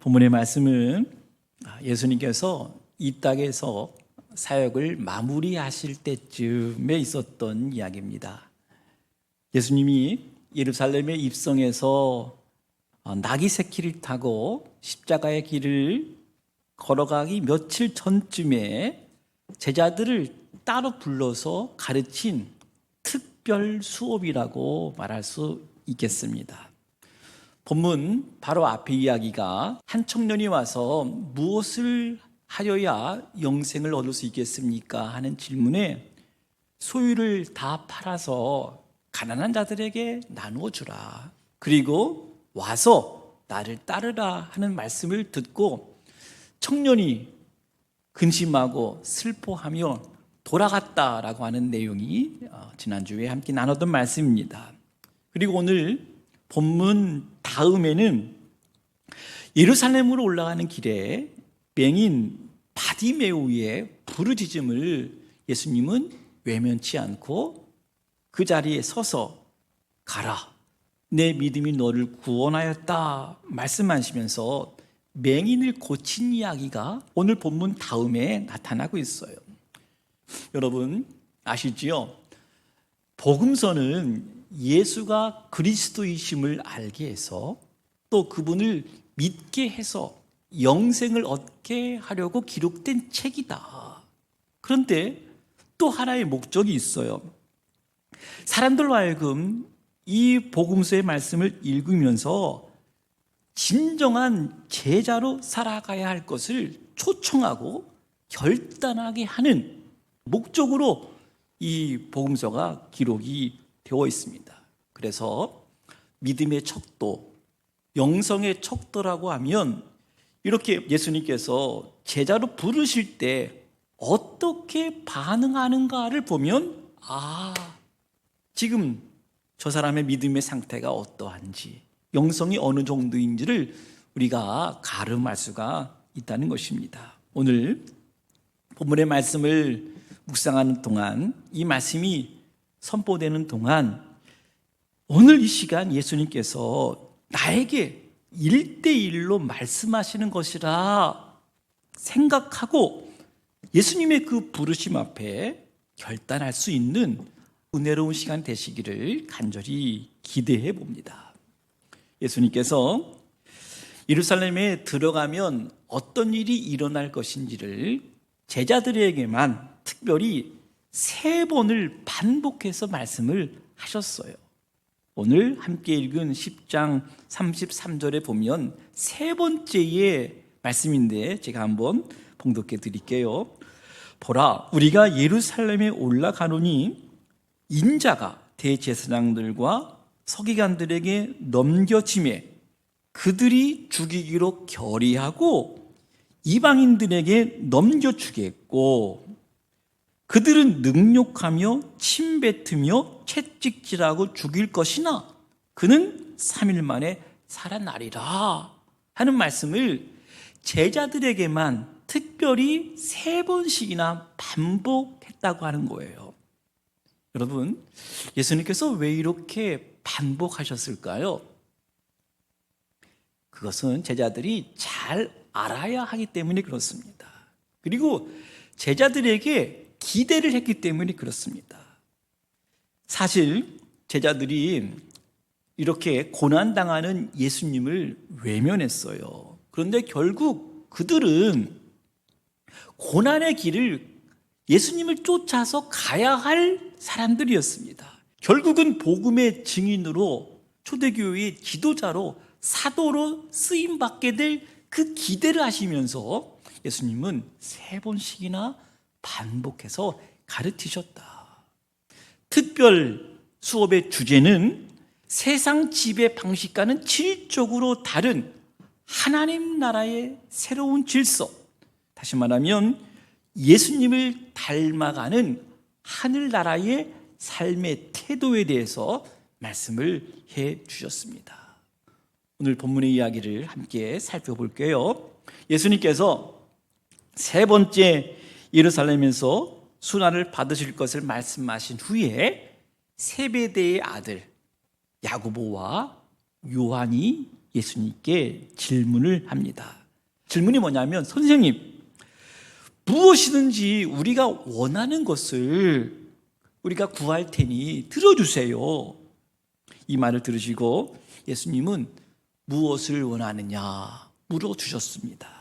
본문의 말씀은 예수님께서 이 땅에서 사역을 마무리하실 때쯤에 있었던 이야기입니다. 예수님이 예루살렘에 입성해서 어, 나귀 새끼를 타고 십자가의 길을 걸어가기 며칠 전쯤에 제자들을 따로 불러서 가르친 특별 수업이라고 말할 수 있겠습니다. 본문 바로 앞의 이야기가 한 청년이 와서 무엇을 하여야 영생을 얻을 수 있겠습니까? 하는 질문에 소유를 다 팔아서 가난한 자들에게 나누어 주라. 그리고 와서 나를 따르라 하는 말씀을 듣고 청년이 근심하고 슬퍼하며 돌아갔다라고 하는 내용이 어, 지난주에 함께 나눴던 말씀입니다. 그리고 오늘 본문 다음에는 예루살렘으로 올라가는 길에 맹인 바디메우의 부르짖음을 예수님은 외면치 않고 그 자리에 서서 가라. 내 믿음이 너를 구원하였다. 말씀하시면서 맹인을 고친 이야기가 오늘 본문 다음에 나타나고 있어요. 여러분 아시지요? 복음서는 예수가 그리스도이심을 알게 해서 또 그분을 믿게 해서 영생을 얻게 하려고 기록된 책이다. 그런데 또 하나의 목적이 있어요. 사람들로 하여금 이 복음서의 말씀을 읽으면서 진정한 제자로 살아가야 할 것을 초청하고 결단하게 하는 목적으로 이 복음서가 기록이 되어 있습니다. 그래서 믿음의 척도, 영성의 척도라고 하면 이렇게 예수님께서 제자로 부르실 때 어떻게 반응하는가를 보면 아, 지금 저 사람의 믿음의 상태가 어떠한지, 영성이 어느 정도인지를 우리가 가름할 수가 있다는 것입니다. 오늘 본문의 말씀을 묵상하는 동안 이 말씀이 선포되는 동안 오늘 이 시간 예수님께서 나에게 일대일로 말씀하시는 것이라 생각하고 예수님의 그 부르심 앞에 결단할 수 있는 은혜로운 시간 되시기를 간절히 기대해 봅니다. 예수님께서 예루살렘에 들어가면 어떤 일이 일어날 것인지를 제자들에게만 특별히 세 번을 반복해서 말씀을 하셨어요. 오늘 함께 읽은 10장 33절에 보면 세 번째의 말씀인데 제가 한번 봉독해 드릴게요. 보라, 우리가 예루살렘에 올라가노니 인자가 대제사장들과 서기관들에게 넘겨짐에 그들이 죽이기로 결의하고 이방인들에게 넘겨주겠고 그들은 능욕하며 침뱉으며 채찍질하고 죽일 것이나 그는 3일 만에 살아나리라 하는 말씀을 제자들에게만 특별히 세 번씩이나 반복했다고 하는 거예요. 여러분, 예수님께서 왜 이렇게 반복하셨을까요? 그것은 제자들이 잘 알아야 하기 때문에 그렇습니다. 그리고 제자들에게 기대를 했기 때문에 그렇습니다. 사실 제자들이 이렇게 고난당하는 예수님을 외면했어요. 그런데 결국 그들은 고난의 길을 예수님을 쫓아서 가야 할 사람들이었습니다. 결국은 복음의 증인으로 초대교회의 지도자로 사도로 쓰임 받게 될 그 기대를 하시면서 예수님은 세 번씩이나 반복해서 가르치셨다. 특별 수업의 주제는 세상 지배 방식과는 질적으로 다른 하나님 나라의 새로운 질서. 다시 말하면 예수님을 닮아가는 하늘나라의 삶의 태도에 대해서 말씀을 해 주셨습니다. 오늘 본문의 이야기를 함께 살펴볼게요. 예수님께서 세 번째 예루살렘에서 순환을 받으실 것을 말씀하신 후에 세베대의 아들 야고보와 요한이 예수님께 질문을 합니다. 질문이 뭐냐면 선생님 무엇이든지 우리가 원하는 것을 우리가 구할 테니 들어주세요. 이 말을 들으시고 예수님은 무엇을 원하느냐 물어주셨습니다.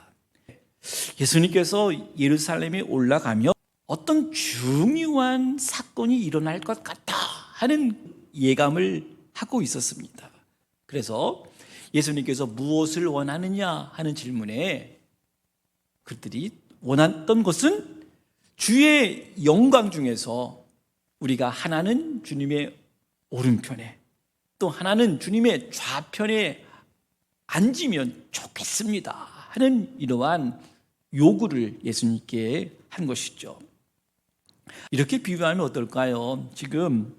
예수님께서 예루살렘에 올라가며 어떤 중요한 사건이 일어날 것 같다 하는 예감을 하고 있었습니다. 그래서 예수님께서 무엇을 원하느냐 하는 질문에 그들이 원했던 것은 주의 영광 중에서 우리가 하나는 주님의 오른편에 또 하나는 주님의 좌편에 앉으면 좋겠습니다 하는 이러한 요구를 예수님께 한 것이죠. 이렇게 비유하면 어떨까요? 지금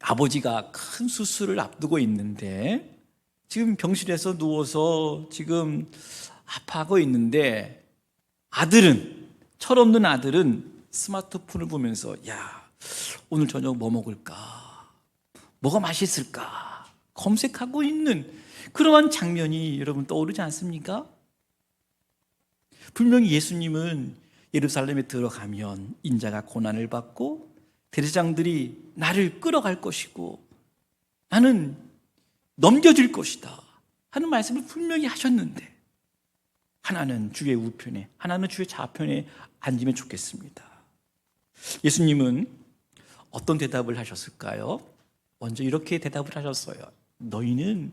아버지가 큰 수술을 앞두고 있는데 지금 병실에서 누워서 지금 아파하고 있는데 아들은 철없는 아들은 스마트폰을 보면서 야 오늘 저녁 뭐 먹을까 뭐가 맛있을까 검색하고 있는 그러한 장면이 여러분 떠오르지 않습니까? 분명히 예수님은 예루살렘에 들어가면 인자가 고난을 받고 대제장들이 나를 끌어갈 것이고 나는 넘겨질 것이다 하는 말씀을 분명히 하셨는데 하나는 주의 우편에 하나는 주의 좌편에 앉으면 좋겠습니다. 예수님은 어떤 대답을 하셨을까요? 먼저 이렇게 대답을 하셨어요. 너희는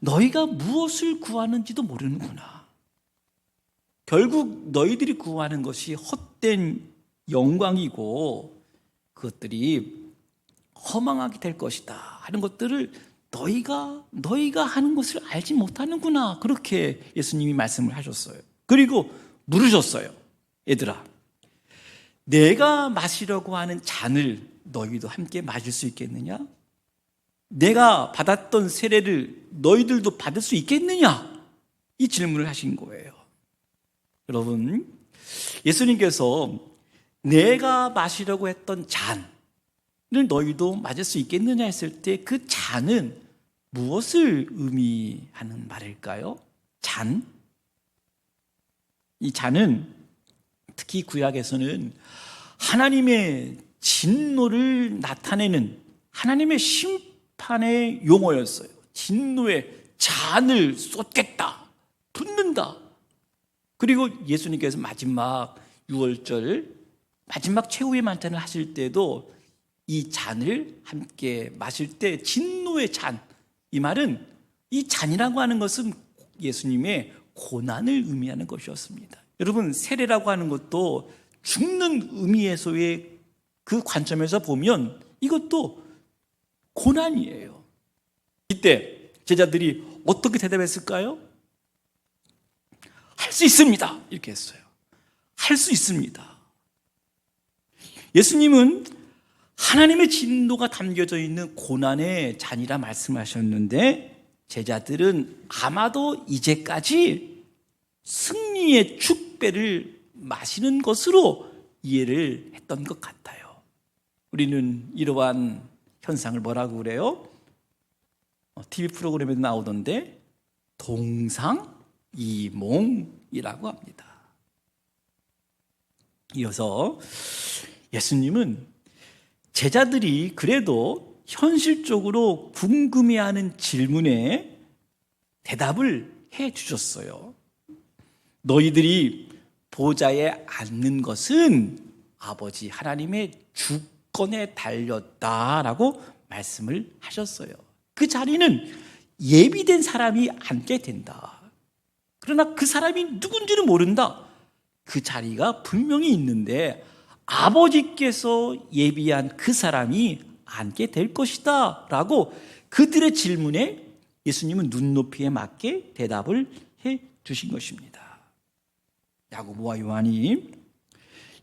너희가 무엇을 구하는지도 모르는구나. 결국 너희들이 구하는 것이 헛된 영광이고 그것들이 허망하게 될 것이다 하는 것들을 너희가 너희가 하는 것을 알지 못하는구나 그렇게 예수님이 말씀을 하셨어요. 그리고 물으셨어요. 얘들아, 내가 마시려고 하는 잔을 너희도 함께 마실 수 있겠느냐? 내가 받았던 세례를 너희들도 받을 수 있겠느냐? 이 질문을 하신 거예요. 여러분, 예수님께서 내가 마시려고 했던 잔을 너희도 맞을 수 있겠느냐 했을 때 그 잔은 무엇을 의미하는 말일까요? 잔? 이 잔은 특히 구약에서는 하나님의 진노를 나타내는 하나님의 심판의 용어였어요. 진노의 잔을 쏟겠다. 붓는다. 그리고 예수님께서 마지막 6월절 마지막 최후의 만찬을 하실 때도 이 잔을 함께 마실 때 진노의 잔. 이 말은 이 잔이라고 하는 것은 예수님의 고난을 의미하는 것이었습니다. 여러분, 세례라고 하는 것도 죽는 의미에서의 그 관점에서 보면 이것도 고난이에요. 이때 제자들이 어떻게 대답했을까요? 할 수 있습니다. 이렇게 했어요. 할 수 있습니다. 예수님은 하나님의 진노가 담겨져 있는 고난의 잔이라 말씀하셨는데 제자들은 아마도 이제까지 승리의 축배를 마시는 것으로 이해를 했던 것 같아요. 우리는 이러한 현상을 뭐라고 그래요? TV 프로그램에도 나오던데 동상 이몽 이라고 합니다. 이어서 예수님은 제자들이 그래도 현실적으로 궁금해하는 질문에 대답을 해 주셨어요. 너희들이 보좌에 앉는 것은 아버지 하나님의 주권에 달렸다라고 말씀을 하셨어요. 그 자리는 예비된 사람이 앉게 된다. 그러나 그 사람이 누군지는 모른다. 그 자리가 분명히 있는데 아버지께서 예비한 그 사람이 앉게 될 것이다. 라고 그들의 질문에 예수님은 눈높이에 맞게 대답을 해 주신 것입니다. 야고보와 요한이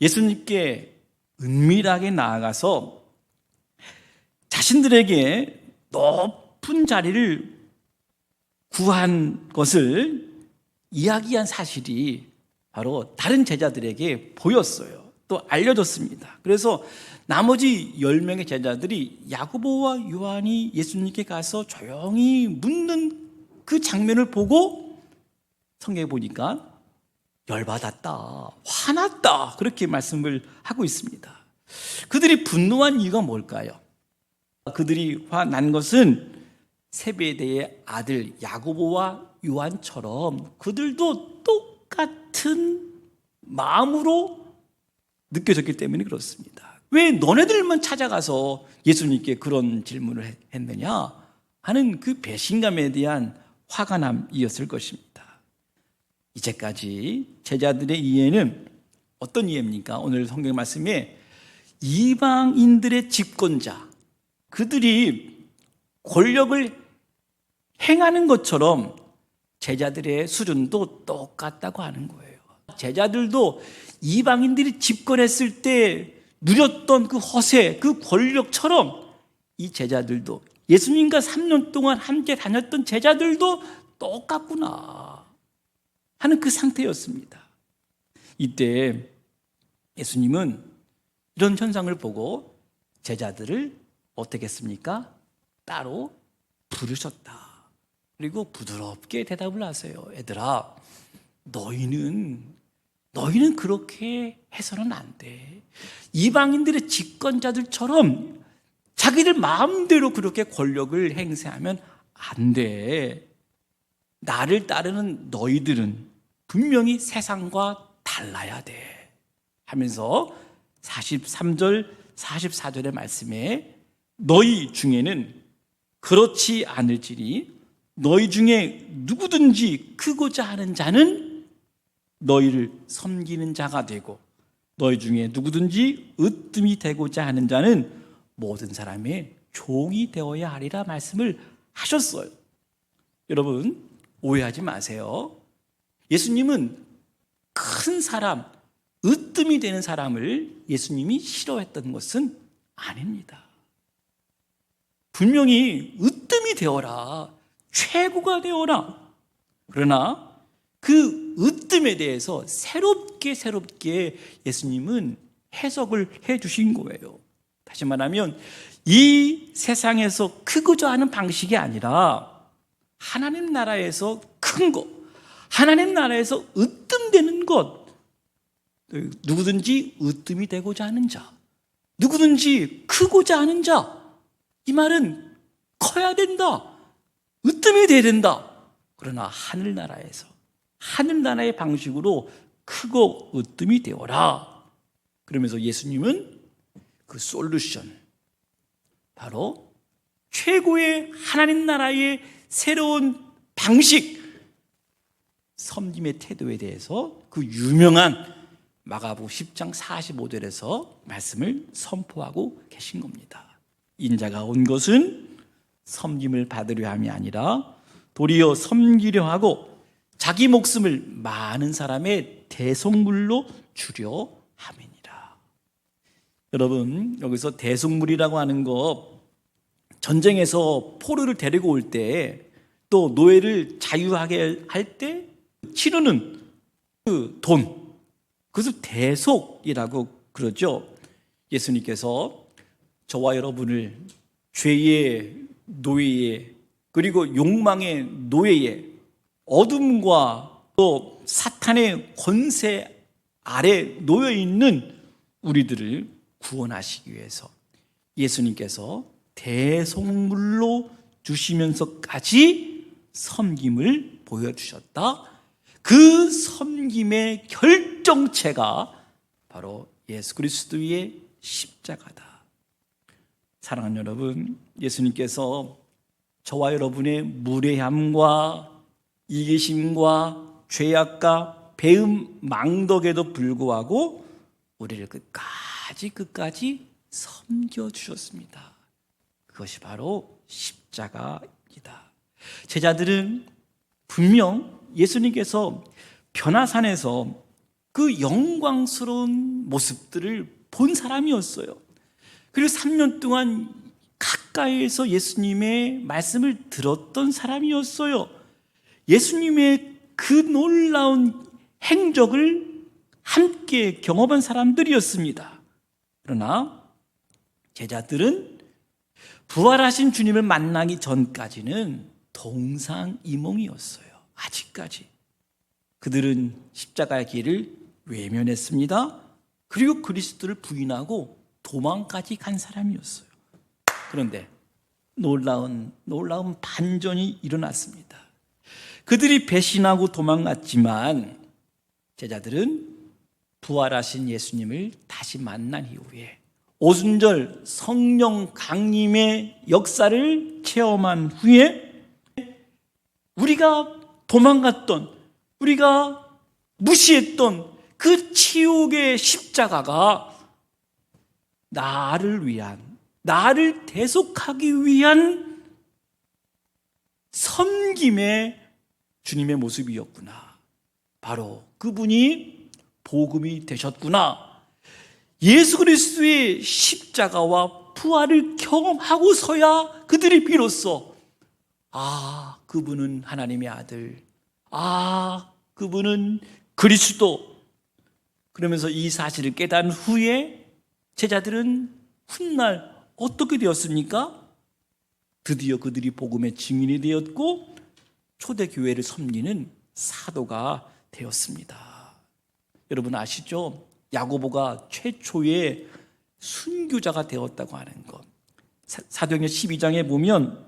예수님께 은밀하게 나아가서 자신들에게 높은 자리를 구한 것을 이야기한 사실이 바로 다른 제자들에게 보였어요. 또 알려졌습니다. 그래서 나머지 10명의 제자들이 야고보와 요한이 예수님께 가서 조용히 묻는 그 장면을 보고 성경에 보니까 열받았다, 화났다 그렇게 말씀을 하고 있습니다. 그들이 분노한 이유가 뭘까요? 그들이 화난 것은 세베대의 아들 야고보와 요한처럼 그들도 똑같은 마음으로 느껴졌기 때문에 그렇습니다. 왜 너네들만 찾아가서 예수님께 그런 질문을 했- 했느냐 하는 그 배신감에 대한 화가남이었을 것입니다. 이제까지 제자들의 이해는 어떤 이해입니까? 오늘 성경 말씀에 이방인들의 집권자, 그들이 권력을 행하는 것처럼 제자들의 수준도 똑같다고 하는 거예요. 제자들도 이방인들이 집권했을 때 누렸던 그 허세, 그 권력처럼 이 제자들도 예수님과 3년 동안 함께 다녔던 제자들도 똑같구나 하는 그 상태였습니다. 이때 예수님은 이런 현상을 보고 제자들을 어떻게 했습니까? 따로 부르셨다. 그리고 부드럽게 대답을 하세요. 얘들아, 너희는 너희는 그렇게 해서는 안 돼. 이방인들의 집권자들처럼 자기들 마음대로 그렇게 권력을 행사하면 안 돼. 나를 따르는 너희들은 분명히 세상과 달라야 돼. 하면서 43절, 44절의 말씀에 너희 중에는 그렇지 않을지니 너희 중에 누구든지 크고자 하는 자는 너희를 섬기는 자가 되고 너희 중에 누구든지 으뜸이 되고자 하는 자는 모든 사람의 종이 되어야 하리라 말씀을 하셨어요. 여러분 오해하지 마세요. 예수님은 큰 사람, 으뜸이 되는 사람을 예수님이 싫어했던 것은 아닙니다. 분명히 으뜸이 되어라. 최고가 되어라. 그러나 그 으뜸에 대해서 새롭게 새롭게 예수님은 해석을 해 주신 거예요. 다시 말하면 이 세상에서 크고자 하는 방식이 아니라 하나님 나라에서 큰 것, 하나님 나라에서 으뜸되는 것, 누구든지 으뜸이 되고자 하는 자, 누구든지 크고자 하는 자, 이 말은 커야 된다. 으뜸이 돼야 된다. 그러나 하늘나라에서 하늘나라의 방식으로 크고 으뜸이 되어라. 그러면서 예수님은 그 솔루션 바로 최고의 하나님 나라의 새로운 방식 섬김의 태도에 대해서 그 유명한 마가복 10장 45절에서 말씀을 선포하고 계신 겁니다. 인자가 온 것은 섬김을 받으려 함이 아니라 도리어 섬기려 하고 자기 목숨을 많은 사람의 대속물로 주려 함이니라. 여러분 여기서 대속물이라고 하는 거 전쟁에서 포로를 데리고 올 때 또 노예를 자유하게 할 때 치르는 그 돈, 그것을 대속이라고 그러죠. 예수님께서 저와 여러분을 죄의 노예에 그리고 욕망의 노예에 어둠과 또 사탄의 권세 아래 놓여 있는 우리들을 구원하시기 위해서 예수님께서 대속물로 주시면서까지 섬김을 보여주셨다. 그 섬김의 결정체가 바로 예수 그리스도의 십자가다. 사랑하는 여러분, 예수님께서 저와 여러분의 무례함과 이기심과 죄악과 배음 망덕에도 불구하고 우리를 끝까지 끝까지 섬겨 주셨습니다. 그것이 바로 십자가이다. 제자들은 분명 예수님께서 변화산에서 그 영광스러운 모습들을 본 사람이었어요. 그리고 3년 동안 가까이에서 예수님의 말씀을 들었던 사람이었어요. 예수님의 그 놀라운 행적을 함께 경험한 사람들이었습니다. 그러나 제자들은 부활하신 주님을 만나기 전까지는 동상이몽이었어요. 아직까지. 그들은 십자가의 길을 외면했습니다. 그리고 그리스도를 부인하고 도망까지 간 사람이었어요. 그런데 놀라운 놀라운 반전이 일어났습니다. 그들이 배신하고 도망갔지만 제자들은 부활하신 예수님을 다시 만난 이후에 오순절 성령 강림의 역사를 체험한 후에 우리가 도망갔던 우리가 무시했던 그 치욕의 십자가가 나를 위한 나를 대속하기 위한 섬김의 주님의 모습이었구나. 바로 그분이 복음이 되셨구나. 예수 그리스도의 십자가와 부활을 경험하고서야 그들이 비로소 아, 그분은 하나님의 아들. 아, 그분은 그리스도. 그러면서 이 사실을 깨달은 후에 제자들은 훗날 어떻게 되었습니까? 드디어 그들이 복음의 증인이 되었고 초대 교회를 섬기는 사도가 되었습니다. 여러분 아시죠? 야고보가 최초의 순교자가 되었다고 하는 것. 사- 사도행전 12장에 보면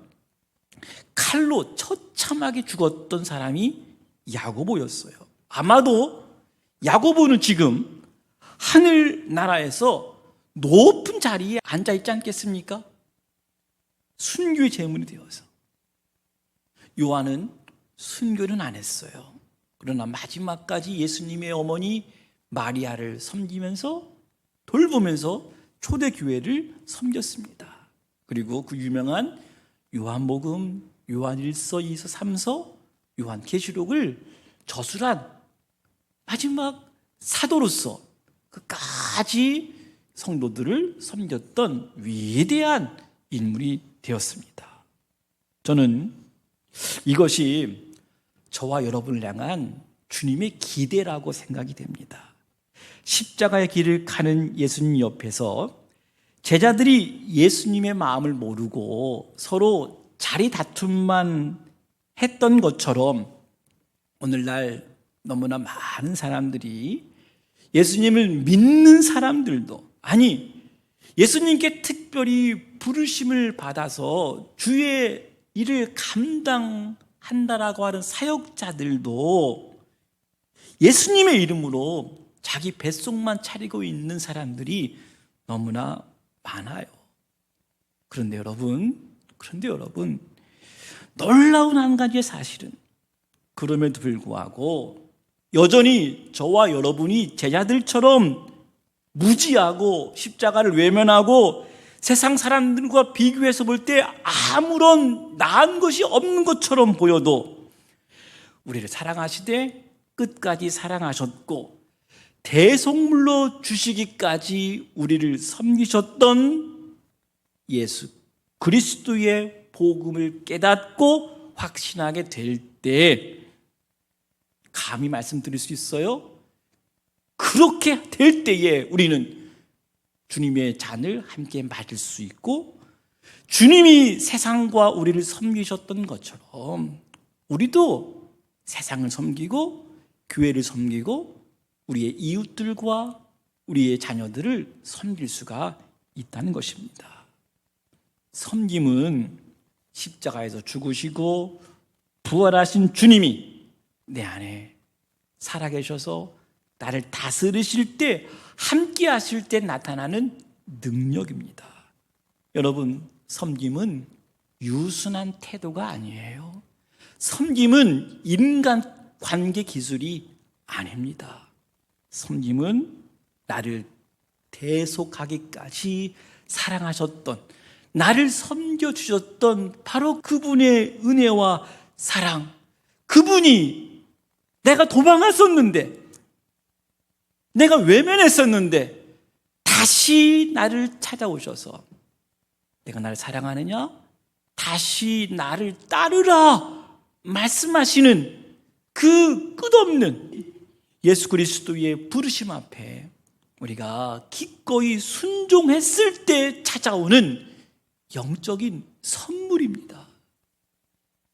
칼로 처참하게 죽었던 사람이 야고보였어요. 아마도 야고보는 지금 하늘 나라에서 높은 자리에 앉아 있지 않겠습니까? 순교의 제물이 되어서. 요한은 순교는 안 했어요. 그러나 마지막까지 예수님의 어머니 마리아를 섬기면서 돌보면서 초대 교회를 섬겼습니다. 그리고 그 유명한 요한복음, 요한 1서, 2서, 3서, 요한 계시록을 저술한 마지막 사도로서 끝까지 성도들을 섬겼던 위대한 인물이 되었습니다. 저는 이것이 저와 여러분을 향한 주님의 기대라고 생각이 됩니다. 십자가의 길을 가는 예수님 옆에서 제자들이 예수님의 마음을 모르고 서로 자리 다툼만 했던 것처럼 오늘날 너무나 많은 사람들이 예수님을 믿는 사람들도 아니 예수님께 특별히 부르심을 받아서 주의 일을 감당한다라고 하는 사역자들도 예수님의 이름으로 자기 뱃속만 차리고 있는 사람들이 너무나 많아요. 그런데 여러분, 그런데 여러분, 놀라운 한 가지의 사실은 그럼에도 불구하고 여전히 저와 여러분이 제자들처럼 무지하고 십자가를 외면하고 세상 사람들과 비교해서 볼 때 아무런 나은 것이 없는 것처럼 보여도 우리를 사랑하시되 끝까지 사랑하셨고 대속물로 주시기까지 우리를 섬기셨던 예수 그리스도의 복음을 깨닫고 확신하게 될 때 감히 말씀드릴 수 있어요? 그렇게 될 때에 우리는 주님의 잔을 함께 맞을 수 있고 주님이 세상과 우리를 섬기셨던 것처럼 우리도 세상을 섬기고 교회를 섬기고 우리의 이웃들과 우리의 자녀들을 섬길 수가 있다는 것입니다. 섬김은 십자가에서 죽으시고 부활하신 주님이 내 안에 살아계셔서 나를 다스리실 때, 함께 하실 때 나타나는 능력입니다. 여러분, 섬김은 유순한 태도가 아니에요. 섬김은 인간 관계 기술이 아닙니다. 섬김은 나를 대속하기까지 사랑하셨던, 나를 섬겨주셨던 바로 그분의 은혜와 사랑, 그분이 내가 도망갔었는데, 내가 외면했었는데 다시 나를 찾아오셔서 내가 나를 사랑하느냐? 다시 나를 따르라 말씀하시는 그 끝없는 예수 그리스도의 부르심 앞에 우리가 기꺼이 순종했을 때 찾아오는 영적인 선물입니다.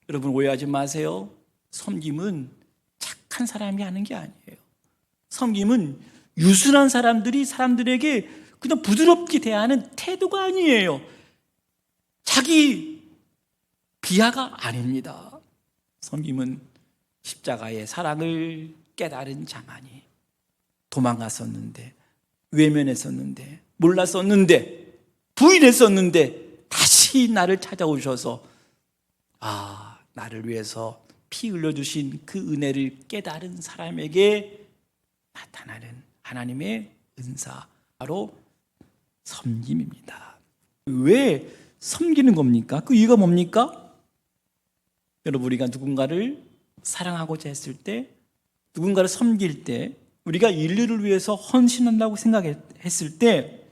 여러분 오해하지 마세요. 섬김은 착한 사람이 하는 게 아니에요. 섬김은 유순한 사람들이 사람들에게 그냥 부드럽게 대하는 태도가 아니에요. 자기 비하가 아닙니다. 섬김은 십자가의 사랑을 깨달은 자만이 도망갔었는데 외면했었는데 몰랐었는데 부인했었는데 다시 나를 찾아오셔서 아 나를 위해서 피 흘려주신 그 은혜를 깨달은 사람에게 나타나는 하나님의 은사 바로 섬김입니다. 왜 섬기는 겁니까? 그 이유가 뭡니까? 여러분 우리가 누군가를 사랑하고자 했을 때 누군가를 섬길 때 우리가 인류를 위해서 헌신한다고 생각했을 때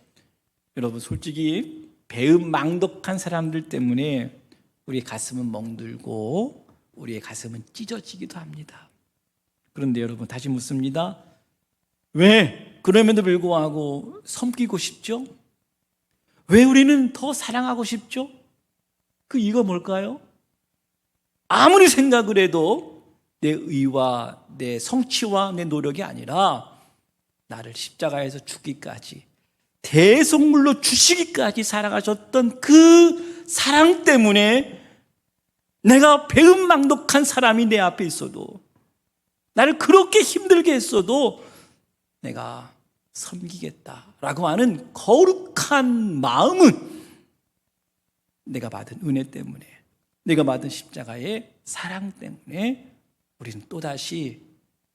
여러분 솔직히 배은망덕한 사람들 때문에 우리의 가슴은 멍들고 우리의 가슴은 찢어지기도 합니다. 그런데 여러분 다시 묻습니다. 왜 그럼에도 불구하고 섬기고 싶죠? 왜 우리는 더 사랑하고 싶죠? 그 이유가 뭘까요? 아무리 생각을 해도 내 의와 내 성취와 내 노력이 아니라 나를 십자가에서 죽기까지 대속물로 주시기까지 사랑하셨던 그 사랑 때문에 내가 배은망덕한 사람이 내 앞에 있어도 나를 그렇게 힘들게 했어도 내가 섬기겠다라고 하는 거룩한 마음은 내가 받은 은혜 때문에 내가 받은 십자가의 사랑 때문에 우리는 또다시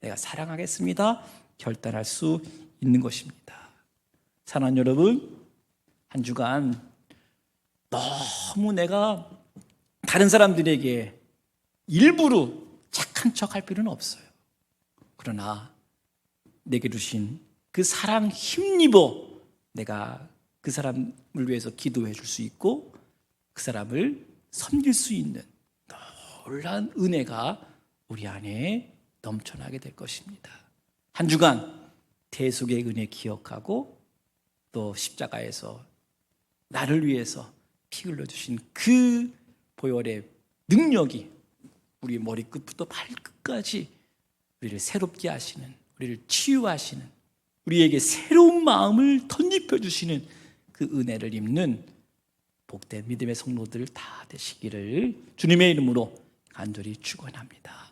내가 사랑하겠습니다. 결단할 수 있는 것입니다. 사랑하는 여러분, 한 주간 너무 내가 다른 사람들에게 일부러 착한 척 할 필요는 없어요. 그러나 내게 주신 그 사랑 힘입어 내가 그 사람을 위해서 기도해 줄 수 있고 그 사람을 섬길 수 있는 놀라운 은혜가 우리 안에 넘쳐나게 될 것입니다. 한 주간 대속의 은혜 기억하고 또 십자가에서 나를 위해서 피 흘려주신 그 보혈의 능력이 우리 머리끝부터 발끝까지 우리를 새롭게 하시는 우리를 치유하시는 우리에게 새로운 마음을 덧입혀 주시는 그 은혜를 입는 복된 믿음의 성도들 다 되시기를 주님의 이름으로 간절히 축원합니다.